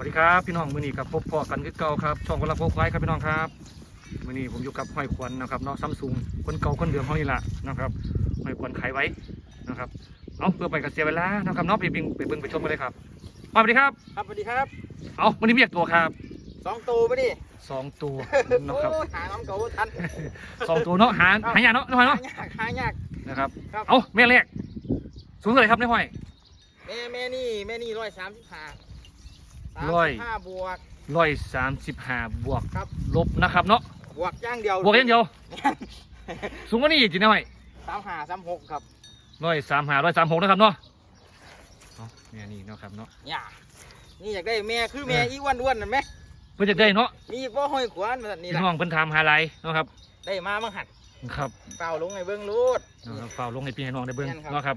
วัสดีครับพี่น้องมือนี้กับพบพ่อกันคือเก่าครับช่องคนละพบควายครับพี่น้องครับมือนี้ผมอยู่กับห้อยขวัญนะครับเนาะซัมซุงคนเก่าคนเดิมเขานี่แหละนะครับห้อยขวัญขายไว้นะครับเอาเพื่อไปกับเสียเวลานะครับเนาะไปเบิ่งไปเบิ่งไปชมกันเลยครับสวัสดีครับครับสวัสดีครับเอาวันนี้เรียกตัวครับสองตัวไปดิสองตัวนะครับโอ้ยหาน้ำเก่าบ่ทันสองตัวเนาะหาหายากเนาะน้อยหาเนาะยากหายากนะครับครับเอาแม่แรกสูงเท่าไหร่ครับในห้อยแม่แม่นี่แม่นี่ร้อยสามสิบห้า ร้อยห้าบวกร้อยสามสิบห้าบวกครับลบนะครับเนาะบวกอย่างเดียวบวกอย่างเดียวสูงกว่านี้อีกจีน้อยสามห้าสามหกครับร้อยสามหาร้อยสามหกนะครับเนาะเอาเนี่ยนี่เนาะครับเนาะเนี่ยนี่อยากได้แม่คือแม่เอออีอีอ้วนอ้วนๆนั่นไหมเพื่อจะได้เนาะมีพ่อห้อยขวานมานี่พี่แหละน้องเพิ่นถามหาอะไรเนาะครับ ได้มาบ้างหัดครับเปล่าลงไงเบิ้งรูดนะครับฝ่ากลงให้พี่ให้น้องได้เบิ่งแม่นครับเนาะครับ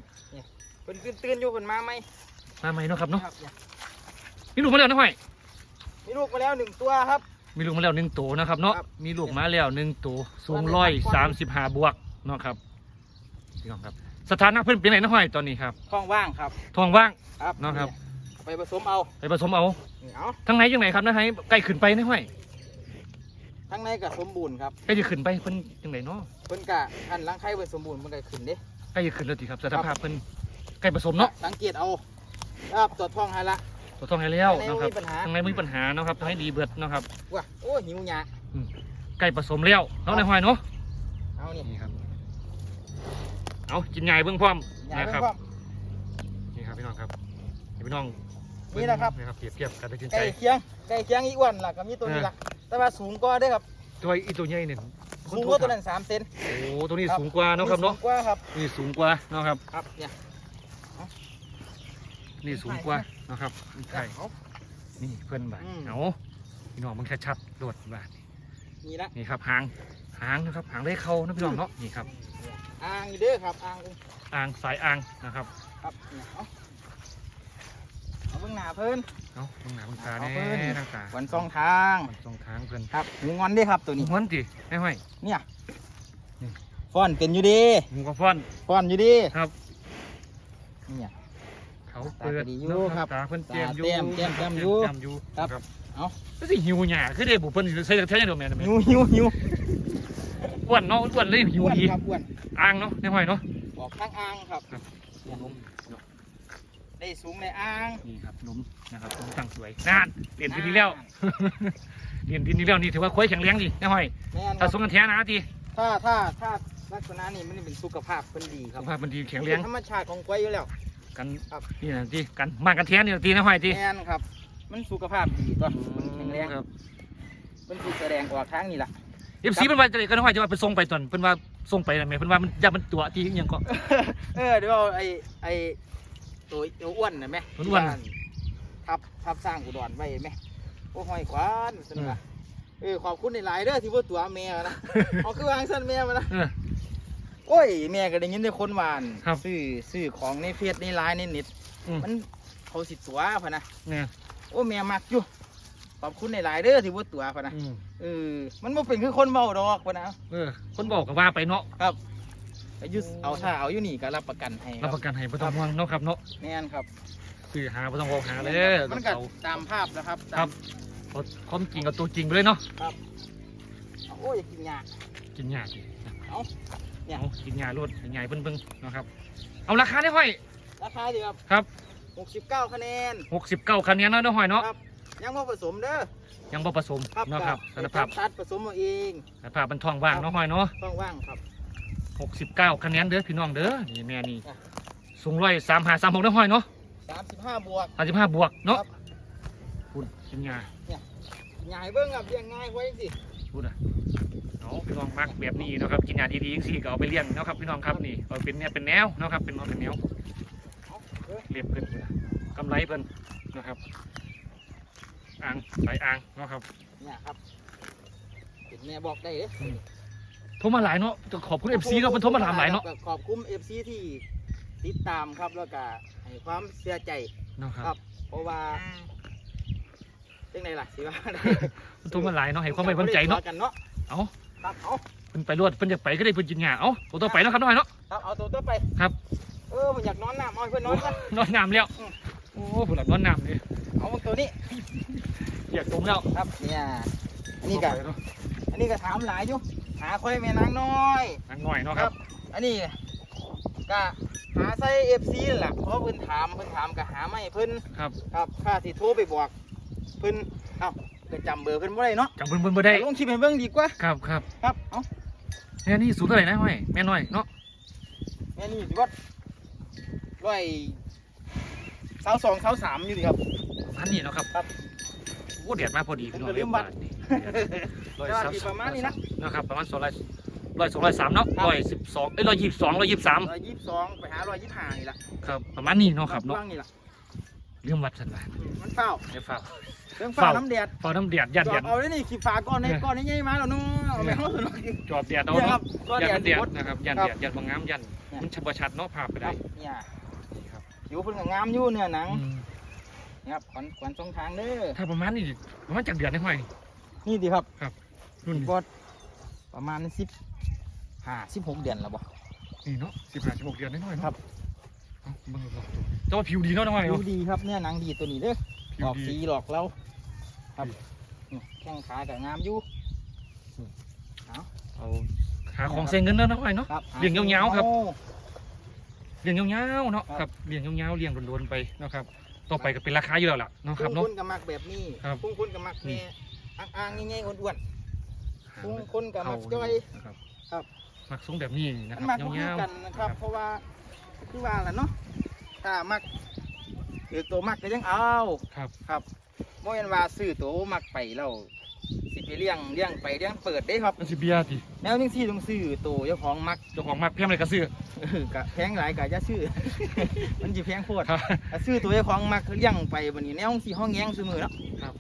เพิ่นตื่นตื่นๆอยู่เพิ่นมาไหมมาใหม่เนาะครับเนาะครับเนี่ย มีลูกมาแล้วนะห้อยมีลูกมาแล้วหนึ่งตัวครับ มีลูกมาแล้วหนึ่งตัวนะครับเนาะครับ มีลูกมาแล้วหนึ่งตัวสูงวันร้อยนี้สามสิบห้าบวกเนาะครับพี่น้องครับ สถานะเพิ่นเป็นไหนนะห้อยตอนนี้ครับท้องว่างครับท้องว่าง ครับเนาะครับ เอาไปผสมเอาไปผสมเอานี่เอาทั้งไหนยังไหนครับนะให้ใกล้ขึ้นไปนะห้อยทั้งในกับสมบูรณ์ครับใกล้จะขึ้นไปเพิ่นยังไหนเนาะเพิ่นกะอันล้างไข่เพิ่นสมบูรณ์มันก็ขึ้นเด้ใกล้จะขึ้นแล้วทีครับสถานภาพเพิ่นใกล้ผสมเนาะสังเกตเอาครับตัวจท้องให้ละ ตัวท้องให้แล้วข้างในเนาะครับไม่มีปัญหาข้างในไม่มีปัญหาเนาะครับต้องให้ดีเบิดเนาะครับว้าโอ้หิวหยาใกล้ผสมแล้วเนาะในห้อยเนาะเอานี่นี่ครับเอากินใหญ่เบื้องพร้อมหยานะเพิ่ครับนพร้อมนี่ครับพี่น้องครับให้พี่น้องนี่นะครับนะครับเปรียบเทียบกันได้ชื่นใกใจล้เคียงใกล้เคียงอีกอ้วันล่ะก็มีตัวนี้ล่ะแต่ว่าสูงกว่าเด้อครับตัวอีตัวใหญ่เนี่ยสูงกว่าตัวนั้นสามเซนโอ้ตัวนี้สูงกว่าเนาะครับเนาะสูงกว่าครับนี่สูงกว่าเนาะครับครับเนี่ย นี่สูงกว่าเนาะครับใช่เอานี่เพื่อนบ้านอืมเอาพี่น้องมันชัดๆโดดบ้านนี่ละนี่ครับหางหางนะครับหางได้เข้านะพี่น้องเนาะนี่ครับอ่างอยู่เด้อครับอ่างอ่างสายอ่างนะครับ ครับเนี่ยเอาเอาเบื้องหน้าเพิ่นเอาตรงหน้าตรงตาเอาแน่เพิ่นทางตาวันสองทางมันสองทางเพื่อนครับหูงอนเด้อครับตัวนี้ม้วนดิไม่ห้อยเนี่ยนี่ฟ้อนเป็นอยู่ดีหมูกระฟ้อนฟ้อนอยู่ดีครับเนี่ย เขาเปิดตาก็ดีอยู่ครับตาเพิ่นเตรียมอยู่ตาเตรียมเตรียมเตรียมอยู่เตรีมอยู่ครับครับเอาก็สิหิวหยาคือได้บุเพิ่นใส่แท้ๆเดียวแม่นแม่หิวหิวหิวอ้วนเนาะอ้วนเลยหิวอ้วนดีครับอ้วนอ่างเนาะในห้อยเนาะออกข้างอ่างครับนมได้สูงในอ่างนี่ครับนมนะครับนมตั้งสวยนานเปลี่ยนทีนี้แล้วเปลี่ยนทีนี้แล้วนี่ถือว่าควายแข็งแรงดีในห้อยแม่นคถ้ารับสงกันแท้นะทีถ้าถ้าถ้าลักษณะนี้มันเป็นสุขภาพเพิ่นดีคสุรับขภาพมันดีแข็งแรงเป็นธรรมชาติของกล้วยอยู่แล้ว กันครับ นี่นะทีกันมากันแท้นี่นะทีในห้อยทีแม่นครับ มันสุขภาพดีตัวมันแข็งแรงครับมันถูกแสดงออกทางนี่แหละเอฟซีเป็นว่าจะได้กันห้อยจะว่าไปส่งไปตอนเพิ่นว่าส่งไปแล้วแม่เพิ่นว่ามันอย่ามันตัวที่อิหยังก็ เออเดี๋ยวเอาไอ้ไอ้ตัวตัวอ้วนน่ะไหมตัวอ้วน ที่ทับทับสร้างอุดรไว้ไหมโอ้ห้อยขวานสนุกอะเออขอบคุณในหลายๆเด้อที่ว่าตัวแม่นะ เอาคือวางสั้นแม่มานะเออ โอ้ยแม่ก็ได้ยินแต่คนวานครับซื้อซื้อของในเฟซในไลน์ในเน็ตอืม มันเขาสิตัวพะนะเนี่ยโอ้แม่มักอยู่ขอบคุณในหลายๆเด้อที่ว่าตัวพะนะอืมเออมันบ่เป็นคือคนเมาดอกพะนะเออคนบอกก็ว่าไปเนาะ ครับอายุเอาถ้าเอาอยู่นี่ก็รับประกันให้ครัรับบประกันให้บ่ต้องห่วงเนาะครับเนาะแม่นครับคือหาบ่ต้องบอกหาเลยมันก็เอาตามภาพนะครับครับเอาความจริงกับตัวจริงไปเลยเนาะโอ้ยอย่ากินยากินหญ้าดิเอา เนี่ยเอากินหญ้ารดใหญ่เบิ่งๆนะครับ เอาราคาได้ห้อย ราคาดีครับครับ 69 คะแนน 69คะแนนเนาะเนาะห้อยเนาะครับ ยังบ่ผสมเด้อ ยังบ่ผสมครับเนาะครับก็สารภาพตัดผสมเอาเองสารภาพมันท้องว่างเนาะห้อยเนาะต้องว่างครับ 69คะแนนเด้อพี่น้องเด้อนี่แม่นี่อะสูงร้อยสามหาสามหกเด้อห้อยเนาะ35บวก35บวกเนาะครับคุณกินหญ้าใหญ่เบิ่งครับเลี้ยงง่ายไว้สิพูดอะ เอาพี่น้องมักแบบนี้เนาะครับกินยาดีๆจังซี่ก็เอาไปเลี้ยงเนาะครับพี่น้องครับนี่เอาเป็นเนี่ยเป็นแนวเนาะครับเป็นเอาเป็นแนวเอาเด้อเรียบเพิ่นพุ่นน่ะกำไรเพิ่นนะครับอ่างสายอ่างเนาะครับเนี่ยครับเป็นแม่บอกได้เด้อโทรมาหลายเนาะขอบคุณเอฟซีเนาะเพิ่นโทรมาถามหลายเนาะขอบคุณ FC ที่ติดตามครับแล้วก็ให้ความเสียใจเนาะคครัรับบเพราะว่าจังไดล่ะสิว่าได้เพิ่นโทรมาหลายเนาะให้ความไว้วางใจเนาะกันเนาะเอา ครับเอาเพิ่นไปรวดเพิ่นอยากไปก็ได้เพิ่นกินหญ้าเอาตัวต่อไปเนาะครับน้อยเนาะ ครับเอาตัวตัวไปครับ เออผมอยากนอนน้ำเอาให้เพื่อนนอนซะนอนงามแล้วโอ้ผุดหลับนอนน้ำนี่เอาตัวนี้อยากตรงแล้วครับเนี่ยอันนี้ก็เข้าไปเนาะอันนี้ก็ถามหลายอยู่หาค่อยแม่นางน้อย นั่งหน่อยเนาะครับ อันนี้ก็หาใส่เอฟซีแหละเพราะเพิ่นถามเพิ่นถามก็หาไม่เพิ่นครับ ครับข้าสิโทรไปบอกเพิ่นเอ้า ก็จำเบอร์เพิ่นบ่ได้เนาะจำเพิ่นเพิ่นบ่ได้ลงคลิปให้เบิ่งดีกว่าครับครับครับเอ้าแม่นี่สูงเท่าไหร่นะห้อยแม่น้อยเนาะแม่นี่สิว่าร้อยเสาสองเสาสามอยู่ดีครับอันนี้เนาะครับครับโอ้เดียดมากพอดีพี่น้องผมก็ลืมบัตรนี่ร้อยแต่ว่าสามสิประมาณนี้นะนะครับประมาณสองร้อยร้อยสองร้อยสามเนาะครับร้อยสิบสองเอ้ยร้อยยี่สิบสองร้อยยี่สิบสามร้อยยี่สิบสองไปหาร้อยยี่สิบห้านี่ละครับประมาณนี้เนาะครับเนาะว่างนี่ละเรื่องวัดสันว่าอืมมันเฝ้าเดี๋ยวฝ้า เรื่องฝ้าเฝ้าน้ำแดดฝ้าน้ำเดียดยัดจอเดียดดเอาได้นี่ขีฟ้าก้อนในเนี่ยก้อนนี้ใหญ่มาแล้วเนู้เอาไปเอาเลยจอบเดียดเอาเนี่ยครัเนาะบก้อนยัดแดดมันเดียดบดนะครับยันครับเดียดยันบางงามยันเนี่ย มันชับชัดเนาะภาพไปคได้รับเนี่ยนี่ครับผิวเพิ่นก็งามอยู่เนื้อหนังอืมนะครับขวัญขวัญสองทางเด้อถ้าประมาณนี้ประมาณจากเดือนได้ห้อยนี่ดีครับรุ่นนี้บดประมาณสิบห้าสิบหกเดือนแล้วบ่ นี่เนาะสิบห้าสิบหกเดือนได้ห้อยเนาะครับ เอาเบิ่งลองดูแต่ว่าผิวดีเนาะน้องห้อยผิเนาะวดีครับเนื้อหนังดีตัวนี้เด้อผิอวอกดีสีหลอกเรา ครับนี่แข้งขาก็งามอยู่เอาหาของเซ็งเงินเนาะน้องห้อยเนาะครับเลี้ยงยาวๆครับโอ้เลี้ยงยาวๆเนาะครับครับเลี้ยงยาวๆเลี้ยงโดนๆไปเนาะครับต่อไปก็เป็นราคาอยู่แล้วล่ะเนาะครับพุ่งเนาะคุณกับมักแบบนี้ครับพุ่งคุณกับมักนี่แม่อ่างๆง่ายๆอ้วนๆพุ่งคุณกับมักจ้อยนะครับครับมักทรงแบบนี้นะมันคมัรักบบ่คือยาวกันนะครับ เพราะว่าคือว่าแหละเนาะถ้ามักหรือตัวมักก็ยังเอาๆครับครับ โมยันว่าซื้อตัวมักไปแล้วสิไปเลี้ยงเลี้ยงไปเลี้ยงเปิดได้ครับ มันสิเบียร์ติแนวจังซี่ต้องซื้อตัวเจ้าของมักเจ้าของมักเพียงอะไรก็ซื้อ เออกะแพงหลายกะจะซื้อ มันสิแพงโคตรครับถ้าซื้อตัวเจ้าของมักเลี้ยงไปบัดนี้แนวจังซี่ห้องแง้งซื้อมือเนาะครับ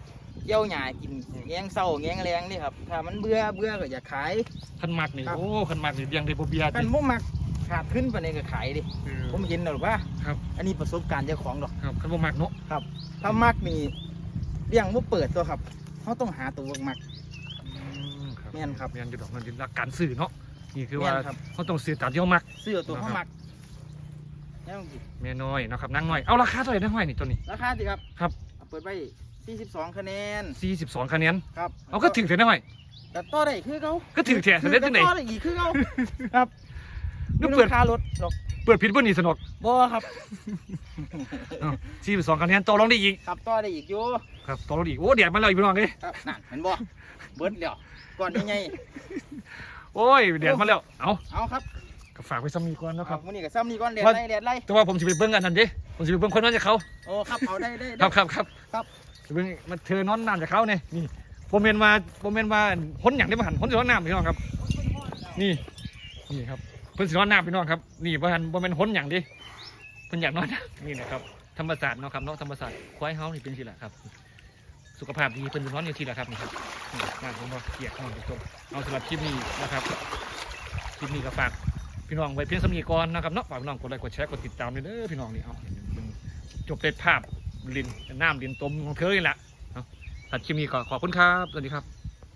เกี่ยวหญ้ากินแง้งเศร้าแง้งแรงนี่ครับ ถ้ามันเบื่อเบื่อก็อย่าขายคันมักนี่ครับ โอ้คันมักนี่เลี้ยงได้บ่เบียร์กัตินบ่มักขาดขึ้นปานใดก็ขายดิเออ ผมเห็นแล้วว่าครับ อันนี้ประสบการณ์เจ้าของดอก ครับคันบ่มักเนาะ ถ้ามักนี่ เลี้ยงบ่เปิดตัวครับเขาต้องหาตัวมักอืมครับแม่นครับ แม่นอยู่ดอกมันเป็นหลักการซื้อเนาะนี่คือว่าแม่นครับเขาต้องซื้อตามที่เขามักซื้อตัวเขานะครับมักแนวจังซี่แม่น้อยเนาะครับนางน้อยเอาราคาเท่าไหร่นะห้อยนี่ตัวนี้ ราคาสิครับครับเอาเปิดไว้42คะแนน42คะแนนครับเอาก็ถึงเถอะนะห้อย แต่ต่อได้คือเขาก็ถือแถะเสร็จจังไหน ต่อได้อีกคือเขาครับนึกเปิดค่ารถดอก เปิดผิดบ่นี่สนุกบ่ครับ42คะแนนต่อรองได้อีกครับต่อได้อีกอยู่ครับต่อรองได้อีกโอ้เดี๋ยวมาแล้วอีกพี่น้องเอ้ยครับนั่นเห็นบ่เบิดแล้วก่อนยังไงโอ้ยเดี๋ยวมาแล้วเอาเอาครับก็ฝากไว้ซ้ำนี้ก่อนเนาะครับเอามื้อนี้ก็ซ้ำนี่ก่อนเด็ดว่าไล่เด็ดไล่แต่ว่าผมจะไปเบิ้งอันนั้นดิผมจะไปเบิ้งคนนั้นจากเขาโอ้ครับเอาได้ได้คได้รับครับครับครับจะเบิ้งมาเธอนอนน้ำจากเขาเนี่ยนี่ผมเมนมาผมเมนมาพ้นอย่างได้มาหันพ้นสินอนน้ำพี่น้องครับ นี่นี่ครับเพิ่นสินอนน้ำพี่น้องครับนี่บ่หันบ่แม่นพ้นอย่างดิเพิ่นอยากนอนน้ำนี่นะครับธรรมศาสตร์เนาะครับเนาะธรรมศาสตร์ควายเฮานี่เป็นสิล่ะครับ สุขภาพดีเพิ่นสินอนอยู่ที่ล่ะครับนี่ครับนี่งานผมบ่เกียกนอนทุกคนเอาสำหรับคลิปนี้นะครับคลิปนี้ก็ฝากพี่น้องไว้เพียงสำนีก่อนนะครับเนาะฝากพี่น้องกดไลค์กดแชร์กดติดตามด้วยเด้อพี่น้องนี่เอาเบิ่งจบในภาพลินน้ำลินตมของเธอนี่แหละเอาตัดคลิปนี้ก็ขอบคุณครับสวัสดีครับ